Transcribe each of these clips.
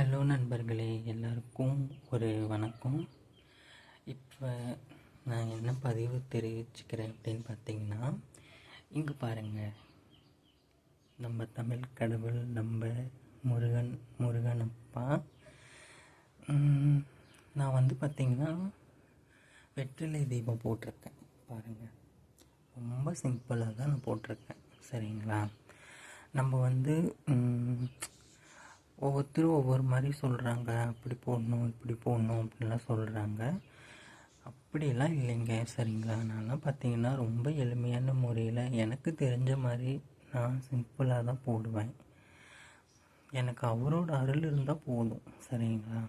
Hello நண்பர்களே எல்லாருக்கும் ஒரு வணக்கம். இப்போ நான் என்ன பதிவு தெரிவிச்சுக்கிறேன் அப்படின்னு பார்த்தீங்கன்னா இங்கே பாருங்கள் நம்ம தமிழ் கடவுள் நம்ம முருகன் முருகனப்பா நான் வந்து பார்த்தீங்கன்னா வெற்றிலை தீபம் போட்டிருக்கேன். பாருங்கள் ரொம்ப சிம்பிளாக தான் நான் போட்டிருக்கேன். சரிங்களா? நம்ம வந்து ஒவ்வொருத்தரும் ஒவ்வொரு மாதிரி சொல்கிறாங்க அப்படி போடணும் இப்படி போடணும் அப்படின்லாம் சொல்கிறாங்க அப்படிலாம் இல்லைங்க. சரிங்களா? நான்லாம் பார்த்தீங்கன்னா ரொம்ப எளிமையான முறையில் எனக்கு தெரிஞ்ச மாதிரி நான் சிம்பிளாக தான் போடுவேன். எனக்கு அவரோட அருள் இருந்தால் போதும். சரிங்களா?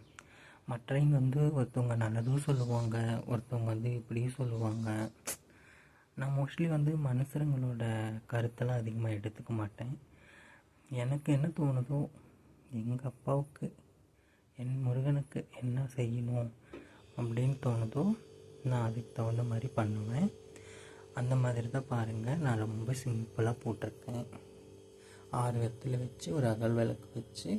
மற்றவங்க வந்து ஒருத்தவங்க நல்லதும் சொல்லுவாங்க ஒருத்தவங்க வந்து இப்படியும் சொல்லுவாங்க. நான் மோஸ்ட்லி வந்து மனுஷங்களோட கருத்தெல்லாம் அதிகமாக எடுத்துக்க மாட்டேன். எனக்கு என்ன தோணுதோ எங்கள் அப்பாவுக்கு என் முருகனுக்கு என்ன செய்யணும் அப்படின்னு தோணுதோ நான் அதுக்கு தகுந்த மாதிரி பண்ணுவேன். அந்த மாதிரி தான் பாருங்கள் நான் ரொம்ப சிம்பிளாக போட்டிருக்கேன். ஆறு வெத்தலை வச்சு ஒரு அகல் விளக்கு வச்சு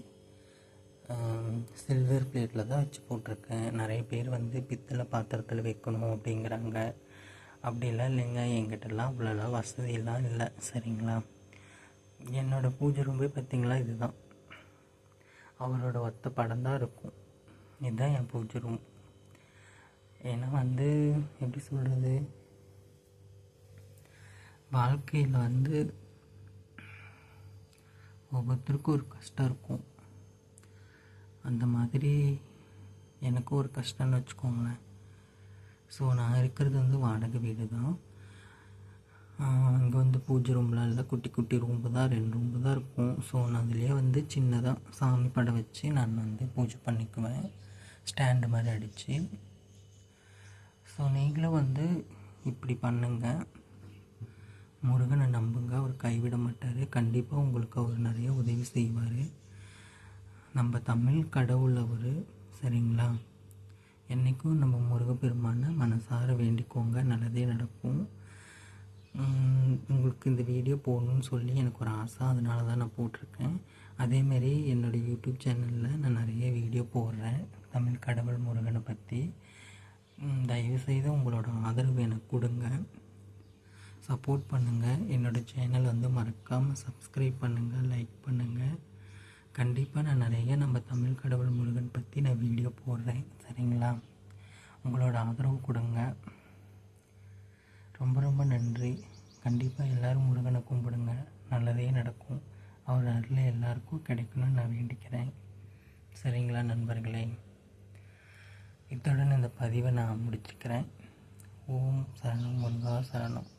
சில்வர் பிளேட்டில் தான் வச்சு போட்டிருக்கேன். நிறைய பேர் வந்து பித்தளை பாத்திரத்தில் வைக்கணும் அப்படிங்கிறாங்க. அப்படிலாம் இல்லைங்க எங்கிட்டலாம் அவ்வளோலாம் வசதியெல்லாம் இல்லை சரிங்களா? என்னோடய பூஜை ரூம்பே பார்த்திங்களா இதுதான். அவரோட ஒத்த படம் தான் இருக்கும். இதுதான் என் பூஜை ரூம் ஏன்னா வந்து எப்படி சொல்கிறது வாழ்க்கையில் வந்து ஒவ்வொருத்தருக்கும் ஒரு கஷ்டம் இருக்கும். அந்த மாதிரி எனக்கும் ஒரு கஷ்டம்னு வச்சுக்கோங்களேன். ஸோ நான் இருக்கிறது வந்து வாடகை வீடு தான் பூஜை ரூம்லாம் இல்லை குட்டி குட்டி ரூம்பு தான் ரெண்டு ரூம்பு தான் இருக்கும். ஸோ நான் அதுலேயே வந்து சின்னதாக சாமி படம் வச்சு நான் வந்து பூஜை பண்ணிக்குவேன். ஸ்டாண்டு மாதிரி அடித்து ஸோ நீங்களும் வந்து இப்படி பண்ணுங்க. முருகனை நம்புங்க. அவர் கைவிட மாட்டார். கண்டிப்பாக உங்களுக்கு அவர் நிறைய உதவி செய்வார். நம்ம தமிழ் கடவுள் அவர் சரிங்களா? என்றைக்கும் நம்ம முருகப்பெருமானை மனசார வேண்டிக்கோங்க. நல்லதே நடக்கும். உங்களுக்கு இந்த வீடியோ போடணும்னு சொல்லி எனக்கு ஒரு ஆசை. அதனால தான் நான் போட்டிருக்கேன். அதேமாரி என்னோடய யூடியூப் சேனலில் நான் நிறைய வீடியோ போடுறேன். தமிழ் கடவுள் முருகனை பற்றி தயவுசெய்து உங்களோட ஆதரவு எனக்கு கொடுங்க. சப்போர்ட் பண்ணுங்கள் என்னோடய சேனல் வந்து மறக்காமல் சப்ஸ்கிரைப் பண்ணுங்கள் லைக் பண்ணுங்கள் கண்டிப்பாக நான் நிறைய நம்ம தமிழ் கடவுள் முருகன் பற்றி நான் வீடியோ போடுறேன். சரிங்களா? உங்களோட ஆதரவு கொடுங்க. ரொம்ப ரொம்ப நன்றி. கண்டிப்பாக எல்லோரும் முருகனை கும்பிடுங்க. நல்லதே நடக்கும். அவர் அருள் எல்லாருக்கும் கிடைக்கணும்னு நான் வேண்டிக்கிறேன். சரிங்களா நண்பர்களே? இத்துடன் இந்த பதிவை நான் முடிச்சுக்கிறேன். ஓம் சரணம் முருகா சரணம்.